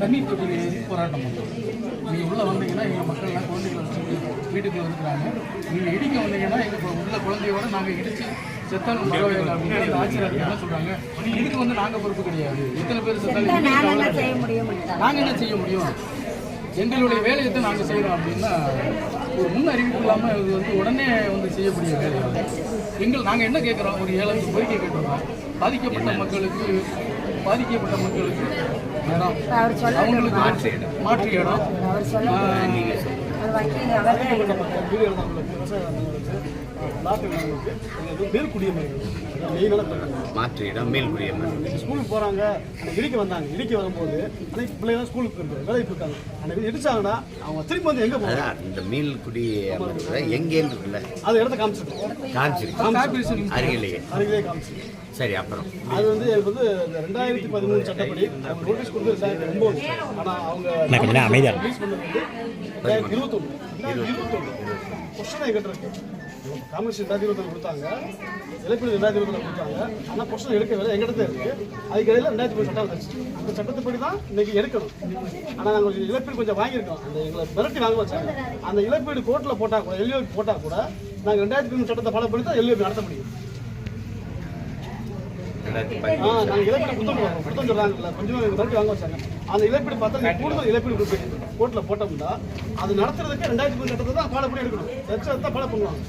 தண்ணீர் தொட்டி போராட்டம் பண்ணுறோம் நீங்கள் உள்ளே வந்தீங்கன்னா எங்கள் மக்கள்லாம் குழந்தைகளை வச்சுட்டு வீட்டுக்குள்ள இருக்கிறாங்க நீங்கள் இடிக்க வந்தீங்கன்னா எங்கள் உள்ள குழந்தையோட நாங்கள் இடித்து செத்தாலும் பரவாயில்லை அப்படின்னு ஆட்சியர் என்ன சொல்கிறாங்க இதுக்கு வந்து நாங்கள் பொறுப்பு கிடையாது இத்தனை பேர் செத்தாலும் நாங்கள் என்ன செய்ய முடியும்? நாங்கள் என்ன செய்ய முடியும் எங்களுடைய வேலையை தான் நாங்கள் செய்கிறோம் அப்படின்னா ஒரு முன் அறிவிப்பு இல்லாமல் இது வந்து உடனே வந்து செய்யக்கூடிய வேலை. எங்கள் நாங்கள் என்ன கேட்குறோம் ஒரு ஏழு கோரிக்கை கேட்டுருக்கோம் பாதிக்கப்பட்ட மக்களுக்கு பாதிக்கப்பட்ட மக்களுக்கு இடம். அவங்களுக்கு மாற்று இடம். மாற்று இடம். வீடு மேல் மாற்று இடம் மேல்குடியம்மன் ஸ்கூலுக்கு போகிறாங்க அந்த இடிக்க வந்தாங்க. இடிக்க வரும்போது அன்னைக்கு பிள்ளைங்க ஸ்கூலுக்கு வேலைக்கு இருக்காங்க அன்னைக்கு இடிச்சாங்கன்னா அவங்க திரும்பி வந்து எங்கே போகிறாங்க இந்த மேல்குடியம்மன் எங்கேன்னு இருக்குல்ல? அது இடத்த காமிச்சிருக்கோம். காமிச்சிருக்கு. அருகிலேயே. அருகிலே காமிச்சிருக்கோம் சரி அப்புறம். அது வந்து எனக்கு வந்து ரெண்டாயிரத்தி பதிமூணு சட்டப்படி நோட்டீஸ் கொடுத்து ரெண்டாயிரத்தி ஒன்பது ஆனால் அவங்க ரெண்டாயிரத்தி இருபத்தொன்று கொஸ்டின் எங்கிட்ட இருக்கு காமர்ஸ் ரெண்டாயிரத்தி இருபத்தொன்று கொடுத்தாங்க. இலப்பீடு ரெண்டாயிரத்தி இருபத்தொன்று கொடுத்தாங்க. ஆனால் கொஸ்டின் எடுக்கவில்லை எங்கிட்ட தான் இருக்கு. அதுக்கு இடையில ரெண்டாயிரத்தி பதினஞ்சு சட்டம் வந்துச்சு அந்த சட்டத்துப்படி தான் இன்னைக்கு எடுக்கணும். ஆனால் நாங்கள் கொஞ்சம் இழப்பீடு கொஞ்சம் வாங்கியிருக்கோம். அந்த எங்களை மிரட்டி வாங்க வச்சாங்க அந்த இழப்பீடு கோர்ட்டில் போட்டால் கூட எல்ஓபி போட்டால் கூட நாங்கள் ரெண்டாயிரத்தி பதிமூணு சட்டத்தை ஃபாலோ பண்ணி தான் எல்ஓபி நடத்த முடியும். ரெண்டாயிரத்தி ஆ, பதிமூணு நாங்க இழப்பீடு புத்தகம். புத்தகம் சொல்றாங்கல்ல, கொஞ்சம் மிரட்டி வாங்க வச்சாங்க. அந்த இழப்பீடு பார்த்தா கூடுதல் இழப்பீடு கொடுப்பீங்க. கோர்ட்டில் போட்டோம்னா, அது நடத்துறதுக்கு ரெண்டாயிரத்தி மூணு சட்டத்தை தான் ஃபாலோ பண்ணி எடுக்கணும். லட்சத்தை தான் ஃபாலோ பண்ணுவாங்க.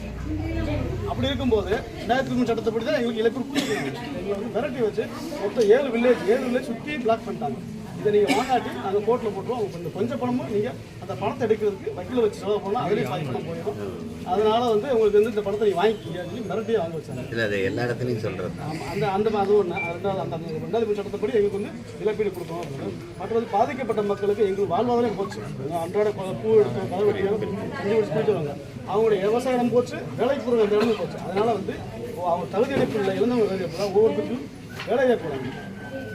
அப்படி இருக்கும்போது ரெண்டாயிரத்தி மூணு சட்டத்தைப்படி தான் எங்களுக்கு இலக்கு கொடுக்கணும் எங்களை வந்து மிரட்டி வச்சு மொத்தம் ஏழு வில்லேஜ் ஏழு வில்லேஜ் சுற்றி பிளாக் பண்ணிட்டாங்க இதை நீங்கள் வாங்காட்டி நாங்கள் கோர்ட்டில் போட்டுருவோம். அவங்க கொஞ்சம் கொஞ்சம் பணமும் நீங்கள் அந்த பணத்தை எடுக்கிறதுக்கு வக்கீல வச்சு செலவு பண்ணலாம். அதுலேயும் பாதி பணம் போயிடும். அதனால வந்து உங்களுக்கு வந்து இந்த பணத்தை நீங்கள் வாங்கிக்கிங்க சொல்லி மிரட்டியே வாங்க வச்சாங்க. இல்லை அது எல்லா இடத்துலையும் சொல்கிறது தான் ஆமா, அந்த அந்த அது ஒன்று ரெண்டாவது அந்த அந்த ரெண்டாவது சட்டத்தைப்படி எங்களுக்கு வந்து இழப்பீடு கொடுக்கணும் அப்படின்னு. மற்றது பாதிக்கப்பட்ட மக்களுக்கு எங்களுக்கு வாழ்வாதாரம் போச்சு. அன்றாட பூ எடுத்து கதவு போயிட்டு அவங்களுடைய விவசாயம் போச்சு வேலைக்கு போகிற அந்த இடமும் போச்சு. அதனால வந்து அவங்க தகுதி இழப்பு இல்லை இழந்தவங்க வேலை இழப்பு தான் ஒவ்வொருத்தருக்கும் வேலை இழப்பு வராங்க. இது மூணு தான் மெயினான கோரிக்கை எங்களுக்கு. அன்றாட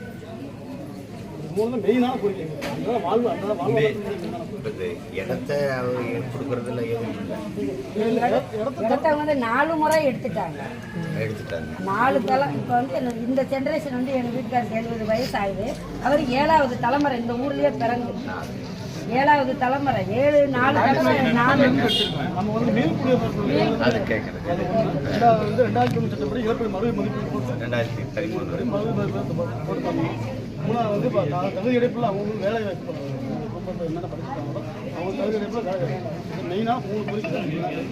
வாழ்வு அன்றாட வாழ்வாதாரத்துக்கு மெயினான கோரிக்கை. இப்போ இது இடத்த கொடுக்கறதுல எதுவும் வந்து நாலு முறை எடுத்துட்டாங்க. எடுத்துட்டாங்க. நாலு தலை இப்போ வந்து இந்த ஜென்ரேஷன் வந்து எங்கள் வீட்டுக்காருக்கு எழுபது வயசு ஆகுது அவர் ஏழாவது தலைமுறை இந்த ஊர்லயே பிறந்து. ஏழாவது தலைமுறை ஏழு நாலு தலைமுறை நாலு அது கேட்குறது ரெண்டாயிரத்தி பதிமூணு வரை. மூணாவது வந்து இப்போ தகுதி இடைப்பில் அவங்க வேலை வாய்ப்பு பண்ணுறாங்க குடும்பத்தை என்னென்ன படிச்சிருக்காங்களோ அவங்க தகுதி இடைப்பில் வேலை இது மெயினாக மூணு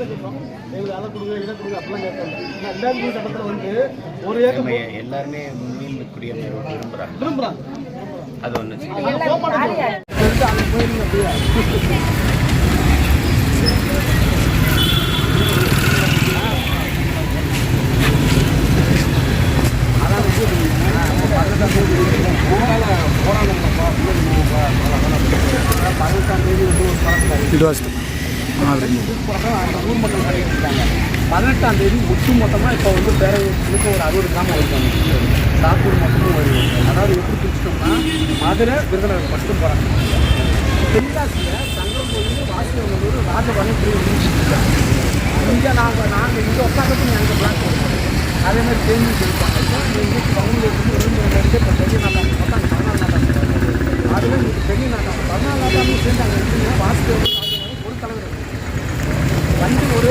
கேட்குறோம் எங்களுக்கு அதை கொடுங்க இதை கொடுங்க அப்படிலாம் கேட்கல ஏன்னா ரெண்டாயிரத்தி சட்டத்தில் வந்து ஒரு ஏக்கர் எல்லாருமே மீன் குடியம்மன் விரும்புகிறாங்க விரும்புகிறாங்க அது ஒன்று போயிருங்க அப்படியே. பதினெட்டாம் தேதி ஒட்டு மொத்தமாக இப்போ வந்து பேரவைக்கு ஒரு அறுபது கிராமம் வருவாங்க சாத்தூர் மட்டும் வருது அதாவது எப்படி பிடிச்சிட்டோம்னா மதுரை விருதுநகர் மட்டும் போகிறாங்க தென்காசியில் சங்கரங்கோயில் வாசிவங்கூர் ராஜபாளையம் இப்படி ஒரு முடிச்சுட்டு இங்கே நாங்கள் நாங்கள் இங்கே உட்காந்துட்டு நீ அங்கே பிளான் அதே மாதிரி தேனி இருப்பாங்க இன்னைக்கு பங்குலேருந்து விருதுநகருக்கு இப்போ பெரிய நாட்டம் மொத்தம் பதினாலு நாட்டம் அதுவே இன்னைக்கு பெரிய நாட்டம் பதினாலு நாட்டாமும் சேர்ந்து அங்கே இருக்குங்க வாசிவம் ஒரு தலைவர் இருக்கு. வண்டி ஒரு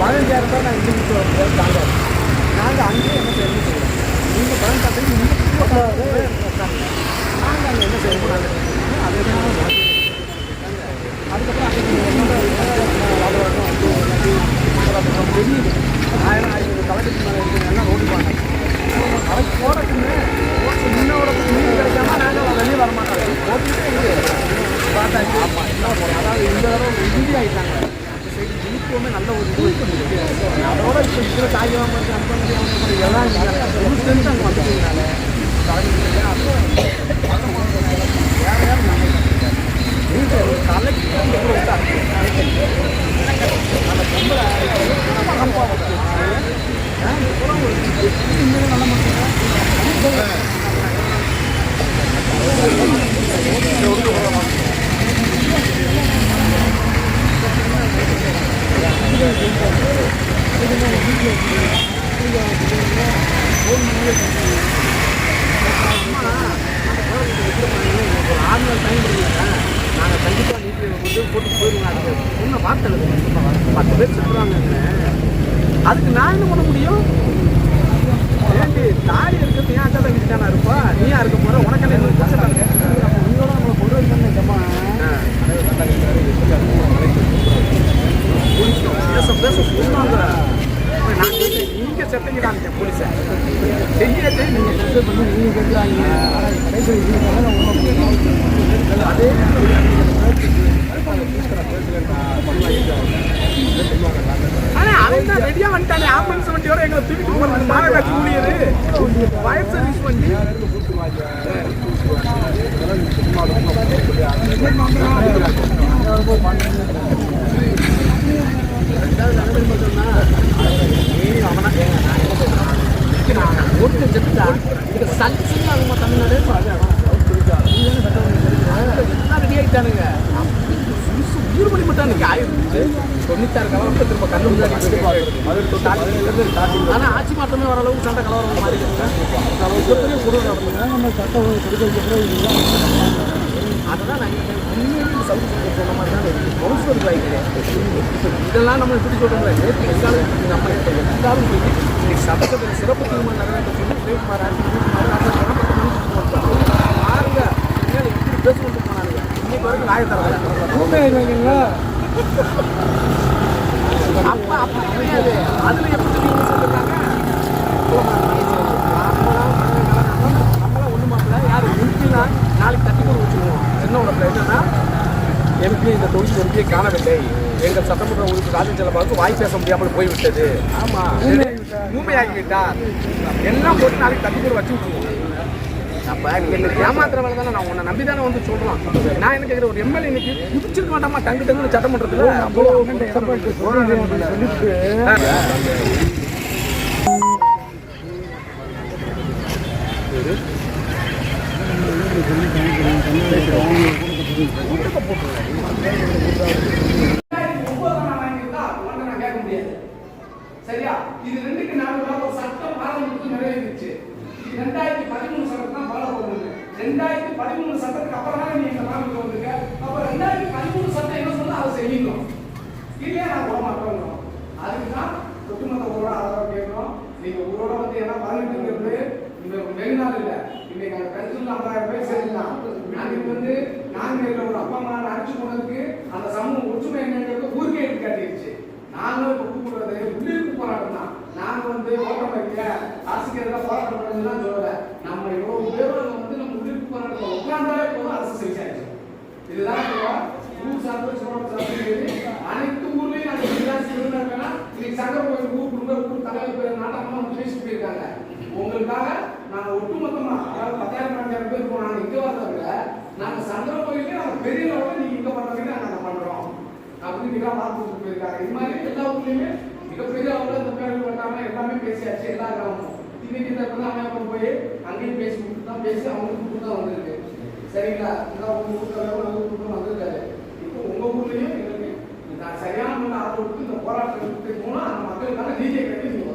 பதினஞ்சாயிரம் ரூபாய் நான் இண்டிவிஜுவல் தாங்காது நாங்கள் அங்கேயே என்ன செய்யணும் செய்யணும் நீங்கள் பதினெட்டாம் நாங்கள் அங்கே என்ன செய்யணும் நாங்கள் அதே தான் அதுக்கப்புறம் அன்றைக்கி தெரியுது ஆயிரம் ஆயிரம் தலைக்கு மேலே இருக்குங்கன்னா ரோடு போனாங்க அதுக்கு போகிறதுக்கு முன்னோட முன்ன கிடைக்காம நாங்கள் வெளியே வர மாட்டோம் போட்டுட்டு எங்கே பார்த்தாச்சு ஆமாம் என்ன போகிறோம் அதாவது இந்த தடவை இந்தி ஆகிட்டாங்க அந்த சைடு இனிப்புமே நல்ல ஒரு இது இருக்கு. அதோட இப்போ இருக்கிற காய்கறி மாதிரி அந்த மாதிரி அவங்க மாதிரி எல்லாம் இல்லை தெரிஞ்சு அங்கே வந்துட்டீங்கனால வேறு யாரும் நம்ம வீட்டில் தலைக்கு எவ்வளோ விட்டாங்க அந்த பொம்பளை மகன்பா வச்சு இன்னும் நல்ல மட்டும் ஆறு நாள் டைம் கொடுங்க நாங்கள் கண்டிப்பாக நீட்டு வந்து போட்டு போயிடுவோம் அதுக்கு ஒன்றும் வார்த்தை. இல்லை பத்து பேர் சொல்கிறாங்க அதுக்கு நான் என்ன பண்ண முடியும்? ஏண்டி தாடி இருக்கிறது ஏன் அக்கா தங்கச்சி தானே இருப்பா? நீயா இருக்க போகிற உனக்கு என்ன இன்னும் இருக்கு? உங்களோட நம்மளை கொண்டு வந்தாங்க ஜமா பேச பேச சொன்னாங்க நான் கேட்டேன், நீங்க செத்தீங்கடான்னு போலீஸை செய்யறது நீங்க ப்ரெஷர் பண்ணி நீங்கள் கேட்குறாங்க அதே ஆனா அவன் தான் ரெடியா வந்துட்டானே. ஆம்புலன்ஸ் வண்டியோட எங்களை தூக்கிட்டு போறது மாநகராட்சி ஊழியர் ஃபயர் சர்வீஸ் வண்டி. ஓட்டு செத்துட்டா இங்க சல்லிச்சுன்னு ஆகுமா தமிழ்நாடு ரெடி ஆயிட்டானுங்க. பலி மட்டும் அன்னைக்கு ஆயிடுச்சு தொண்ணூத்தாறு கலவரத்தை திரும்ப கண்ணு ஆனா ஆட்சி மாற்றமே வர அளவுக்கு சண்டை கலவரம் மாறி நம்ம சட்டம் அதுதான் நான் உண்மையிலேயே சூப்பர் சொன்ன மாதிரி தான் இருக்கு. கவுன்சிலர் இதெல்லாம் நம்ம எப்படி சொல்கிறோம்ல நேற்று எல்லாரும் நம்ம எல்லாரும் போய் இன்னைக்கு சட்டத்தில் சிறப்பு தீர்மானம் நிறைவேற்ற சொல்லி உதயகுமார் பாருங்க இனிமேல் எப்படி பேசணும்னு போனானுங்க. இன்னைக்கு வரைக்கும் நாய உண்மைங்களா அப்ப அப்படி கிடையாது அதுல எப்படி தெரியும் சொல்லிருக்காங்க நம்மளாம் ஒண்ணு மாப்பிள்ள யாரு எம்பினா நாளைக்கு தட்டி போட வச்சுருவோம் உடம்புல என்னன்னா எம்பி இந்த தொகுதி எம்பியை காணவில்லை. எங்கள் சட்டமன்ற உறுப்பு ராஜேந்திரபாபுக்கு வாய் பேச முடியாமல் போய்விட்டது. ஆமா. ஊமையாகி விட்டார் எல்லாம் போட்டு நாளைக்கு தட்டி போட வச்சு விட்டுருவோம். அப்ப என்ன ஏமாத்துற வேலை தானே நான் உன்னை நம்பி தானே வந்து சொல்றோம். நான் என்ன கேட்கிறேன் ஒரு எம்எல்ஏ இன்னைக்கு குதிச்சிருக்க மாட்டாமா டங்கு டங்குன்னு சட்டமன்றத்துல? அவ்வளோ சொல்லிட்டு. சரியா இது ரெண்டுக்கு நாலு ஒரு சட்டம் பாராளுமன்றத்தில் நிறைவேறிச்சு இது ரெண்டாயிரத்தி பதிமூணு சட்டம் தான் ஃபாலோ பண்ணுங்க ரெண்டாயிரத்தி பதிமூணு சட்டத்துக்கு அப்புறம் தான் நீங்க பாராளுமன்றம் வந்திருக்க அப்ப ரெண்டாயிரத்தி பதிமூணு சட்டம் என்ன சொன்னா அதை செய்யணும் இல்லையா நான் போட மாட்டோம் அதுக்கு தான் ஒட்டுமொத்த ஊரோட ஆதரவு கேட்கிறோம் நீங்க ஊரோட வந்து ஏன்னா பதினெட்டுங்கிறது இந்த வெகு நாள் இல்ல இன்னைக்கு அந்த பென்ஷன் ஐம்பதாயிரம் பேர் சேர்ந்துலாம் நாளைக்கு வந்து நாங்கள் ஒரு அப்பா அம்மா அடிச்சு போனதுக்கு அந்த சமூக ஒற்றுமை என்னங்கிறது ஊருக்கே எடுத்து காட்டிடுச்சு நாங்களும் இப்போ கூப்பிடுறது உள்ளிருப்பு போராட்டம் தான். நாங்க வந்து ஓட்டம் வைக்க அரசுக்கு எதிராக போராட்டம் பண்ணுறதுலாம் சொல்லல நம்ம எவ்வளவு பேரும் அங்க வந்து நம்ம உள்ளிருப்பு போராட்டத்தில் உட்கார்ந்தாலே போதும் அரசு செஞ்சாச்சு இதுதான் சொல்லுவோம். ஊர் சார்ந்த சோழ சார்ந்த அனைத்து ஊர்லயும் நாங்க விகாசி இருந்தாங்கன்னா இன்னைக்கு சங்க கோயில் ஊர் குடும்ப ஊர் தலைவர் பேர் நாட்டமா வந்து பேசிட்டு போயிருக்காங்க உங்களுக்காக நாங்க ஒட்டுமொத்தமா அதாவது பத்தாயிரம் பன்னெண்டாயிரம் பேர் போனாங்க இங்க வரத விட நாங்க சந்திரம் கோயிலே நாங்க பெரிய லெவலில் நீங்க இங்க பண்றதுக்கு நாங்க பண்றோம். அப்படின்னு மிக பார்த்துட்டு போயிருக்காங்க இது மாதிரி எல்லா ஊர்லயுமே மிகப்பெரிய அளவில் இந்த பேர் பண்ணாம எல்லாமே பேசியாச்சு எல்லா கிராமம் இன்னைக்கு இந்த இப்பதான் அமையப்பம் போய் அங்கேயும் பேசி கொடுத்து தான் பேசி அவங்களுக்கு கொடுத்து தான் வந்திருக்கு. சரிங்களா? இந்த உங்க ஊர்ல எவ்வளவு கூட்டம் வந்திருக்காரு. இப்போ உங்க ஊர்லயும் எங்களுக்கு இந்த சரியான முறையில் ஆதரவு இந்த போராட்டத்துக்கு போனா அந்த மக்களுக்கான நீதியை கட்டி நீங்க